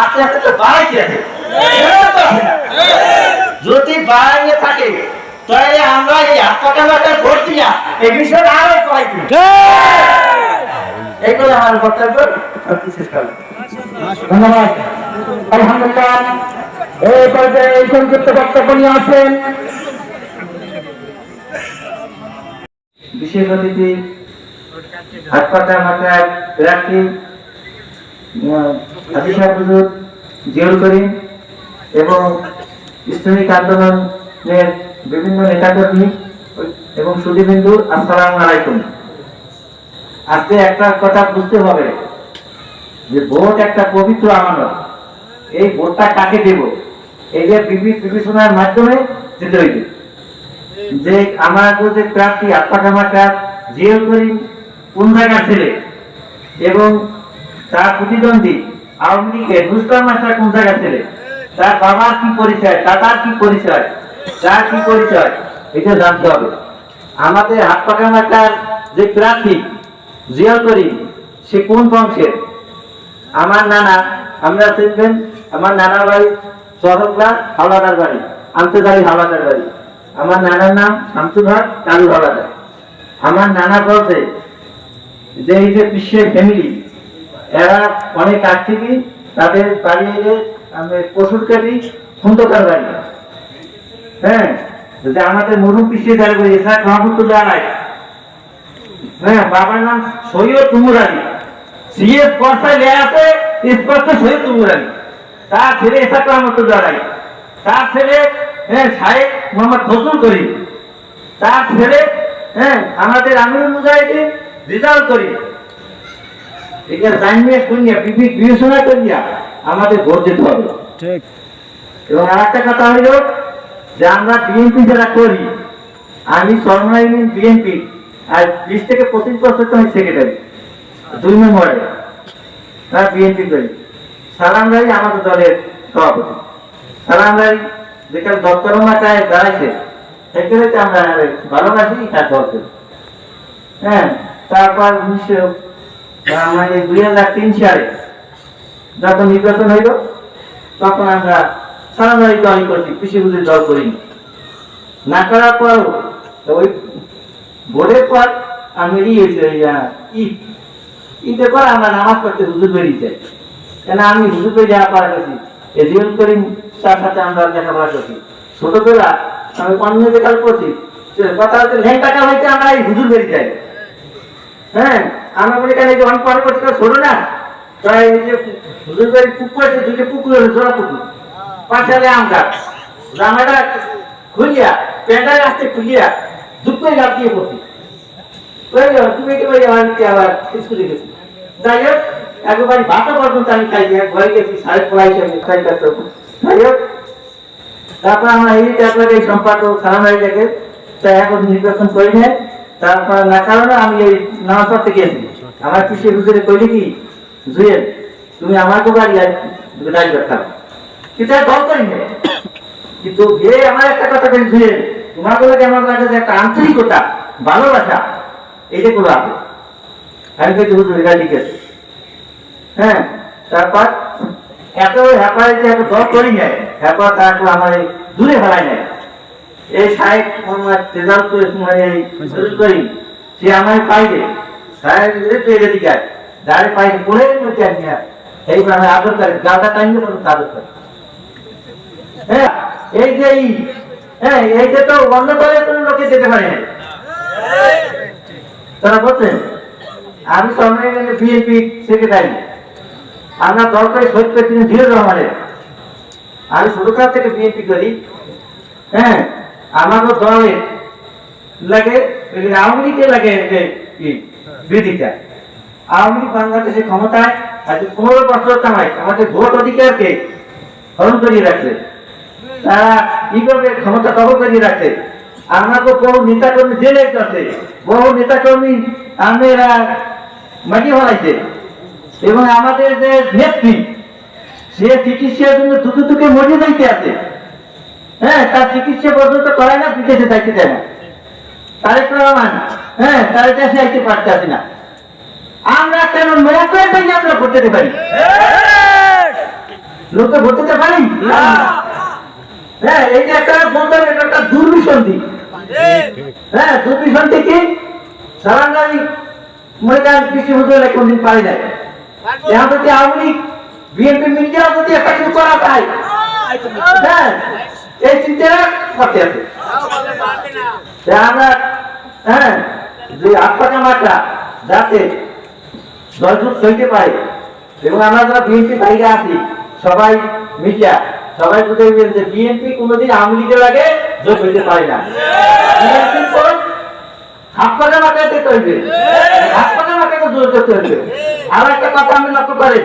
আস্তে আস্তে বাড়াইতে আছে। না। যদি বাড়াইয়ে থাকে, তাহলে আমরা এই আত্মাটা মাথায় ভোট দিয়া এই বিষয়টা আরও দিই। এইগুলো আমার বক্তব্য শেষ করবেন। ধন্যবাদ। আলহামদুলিল্লাহ। এই পর্যায়ে এই সংক্ষিপ্ত বক্তব্য নিয়ে আসেন। বিশেষ অতিথি হাতপাতা মাথায় হুজুর জিয়ল করিম এবং শ্রমিক আন্দোলনের বিভিন্ন নেতাকর্মী এবং সুদীবিন্দু আসসালামু আলাইকুম। আজকে একটা কথা বুঝতে হবে যে ভোট একটা পবিত্র আমানত। এই ভোটটা কাকে দেব? এই যে বিবি- বিবেচনার মাধ্যমে দিতে হইবে। যে আমার যে প্রার্থী আত্মাকামাটা জিএল করিম, কোন জায়গার ছেলে? এবং তার প্রতিদ্বন্দ্বী আওয়ামী লীগের রুস্তম মাস্টার কোন জায়গার ছেলে? তার বাবার কি পরিচয়, দাদার কি পরিচয় তার কি পরিচয়, এটা জানতে হবে। আমাদের হাত হাতপাকামাটার যে প্রার্থী জিয়াল করিম, সে কোন বংশের? আমার নানা, আমরা চিনবেন, আমার নানার বাড়ি চরকলা, হাওলাদার বাড়ি, আন্তর্জাতিক হাওলাদার বাড়ি। আমার নানার নাম শামসুল হক কালু হাওলাদার। আমার নানা বলছে যে, এই যে বিশ্বের ফ্যামিলি এরা অনেক আগ থেকে তাদের বাড়ি এলে আমি পশুর কাটি খন্দকার বাড়ি। হ্যাঁ যে আমাদের মরুম পিছিয়ে দাঁড়িয়ে করি এছাড়া মাহমুদুল্লাহ রায় হ্যাঁ বাবার নাম সৈয়দ তুমুর আলী। সিএস পর্সায় আছে স্পষ্ট সৈয়দ তুমুর আলী। তার ছেলে এসাক রহমতুল্লাহ রায় তার ছেলে হ্যাঁ সাহেব মোহাম্মদ ফজল করিম। তার ছেলে হ্যাঁ আমাদের আমিরুল মুজাহিদিন রেজাল্ট করি এটা জানিয়ে শুনিয়া বিবি- বিবেচনা করিয়া আমাদের ভোট দিতে হবে। ঠিক। এবং আর একটা কথা হইল যে আমরা বিএনপি যারা করি আমি সরমাই বিএনপি আর বিশ থেকে পঁচিশ বছর তো আমি সেক্রেটারি দুই নম্বরে হ্যাঁ বিএনপি করি। সালাম রাই আমাদের দলের সভাপতি। সালাম রাই যেখানে দপ্তর মাথায় দাঁড়াইছে সেখানে আমরা ভালোবাসি তার দলকে হ্যাঁ তারপর উনিশশো মানে দুই হাজার তিন সালে যখন নির্বাচন হইল, তখন আমরা সারাবাড়ি দল করছি, কৃষি বুঝে দল করিনি। না করার পরও ওই ভোটের পর আমি ঈদ, ঈদের পর আমরা নামাজ পড়তে হুজুর বেরিয়ে যাই। কেন আমি হুজুর বেরিয়ে যাওয়া পারা গেছি। এজিএল করিম তার সাথে আমরা লেখাপড়া করছি। ছোটবেলা আমি অন্য দেখাল করছি সে কথা হচ্ছে ল্যাং টাকা আমরা এই হুজুর বেরিয়ে যাই। হ্যাঁ? আমরা মনে করি যে অনেক পরে করছি ছোট না তাই এই যে হুজুর বাড়ি পুকুর আছে দুইটা পুকুর হলো জোড়া পুকুর পাঁচালে আম গাছ জামাটা খুলিয়া প্যান্টায় আসতে খুলিয়া দুঃখ গাছ দিয়ে পড়ছি। তুমি কি ভাই আমার আবার স্কুলে গেছি। যাই হোক একবারই ভাতা পর্যন্ত আমি খাই ঘরে গেছি, সাড়ে পড়াই আমি খাই যাই হোক, তারপর আমরা এই তারপরে সম্পাদক সালাম আলী দেখে তাই এখন নির্বাচন করি নেয় তারপর না, কারণে আমি এই নামাজ পড়তে জুয়েল তুমি রাখাও কিন্তু আর দল করি। কিন্তু এ আমার একটা কথা গুলোকে আমার কাছে একটা আন্তরিকতা, ভালোবাসা, এইটা গুলো আছে? আমি কিন্তু হুজুর, এটা ঠিক হ্যাঁ তারপর এত হ্যাপারে যে এত দল করি নাই হ্যাপার তারপর আমার দূরে ফেলাই নাই। এই সাহেব সে পাইলে সাহেব এটা দিকে পাইলে মধ্যে আদর করি হ্যাঁ এই যে হ্যাঁ তো অন্য লোকে যেতে পারে। তারা বলছেন আমি সময় বিএনপি সেক্রেটারি আমরা দরকারি শহীদ প্রেসিডেন্ট জিয়াউর রহমানের আমি ছোটকাল থেকে বিএনপি করি। হ্যাঁ আমারও দলের লাগে আওয়ামী লীগের লাগে যে আওয়ামী লীগ বাংলাদেশের ক্ষমতায় আজ পনেরো বছর কামায় আমাদের ভোট অধিকারকে হরণ করিয়ে রাখছে তারা কীভাবে ক্ষমতা দখল করিয়ে রাখছে আমাকে বহু নেতাকর্মী, জেলে করছে বহু নেতাকর্মী আমরা মাটি হলাইছে এবং আমাদের যে নেত্রী, সে চিকিৎসার জন্য দুটো দুটো মরে যাইতে আছে। হ্যাঁ তার চিকিৎসা পর্যন্ত করায় না বিদেশে যাইতে দেয় না। তারেক রহমান হ্যাঁ তার দেশে আইতে পারতেছি না। আমরা কেন নৌকার থেকে আমরা ভোট দিতে পারি? লোককে ভোট দিতে পারি? হ্যাঁ এই যে একটা হবে, এটা একটা দুর্বিসন্ধি হ্যাঁ দুর্বিসন্ধি কি? সারাঙ্গাই মনে করেন কৃষি হুজুর কোনদিন পারি নাই এখন যদি আওয়ামী লীগ বিএনপি মিডিয়া যদি একটা কিছু করা যায় হ্যাঁ এই চিন্তা করতে আছে। আমরা হ্যাঁ যে আত্মাকা যাতে দশজন সইতে পারে, এবং আমরা যারা বিএনপি বাইরে আছি, সবাই মিডিয়া, সবাই বুঝে দিবেন যে বিএনপি কোনোদিন আওয়ামী লীগের আগে যোগ হইতে পারে না। বিএনপি কোন হাত পাকা মাথায় দিতে হইবে? হাত পাকা মাথায় জোর করতে হইবে। আর একটা কথা আমি লক্ষ্য করেন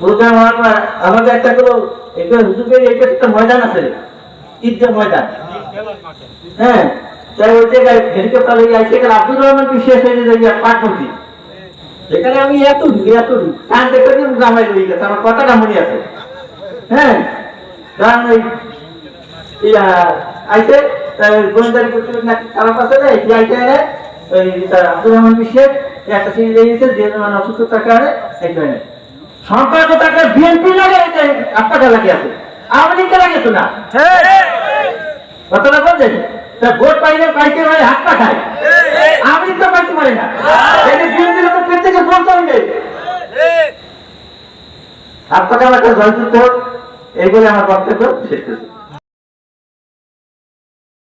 প্রোগ্রাম হওয়ার আমাদের একটা কোনো একটা হুজুরের এটা একটা ময়দান আছে, ঈদগাহ ময়দান। হ্যাঁ তাই ওই জায়গায় হেলিকপ্টার লেগে আসছে এখানে আব্দুর রহমান বিশেষ হয়ে যায় পাটমন্ত্রী সেখানে আমি এত এত কান দেখে দিয়ে জামাই রয়ে গেছে, আমার কথাটা মনে আছে। হ্যাঁ কারণ ওই আইসে গোয়েন্দারি করতে নাকি খারাপ আছে না এটি আইসে ওই আব্দুর রহমান বিশেষ একটা সিরিজ গেছে, যে অসুস্থতার কারণে এখানে তো তাকে বিএনপি লাগে আপনাকে লাগে আছে। আওয়ামী লীগকে লাগে তো না? কথাটা বলছেন? তা ভোট পাইলে হাত তো পাইতে না। বিএনপি লোক আমার বক্তব্য শেষ করছি।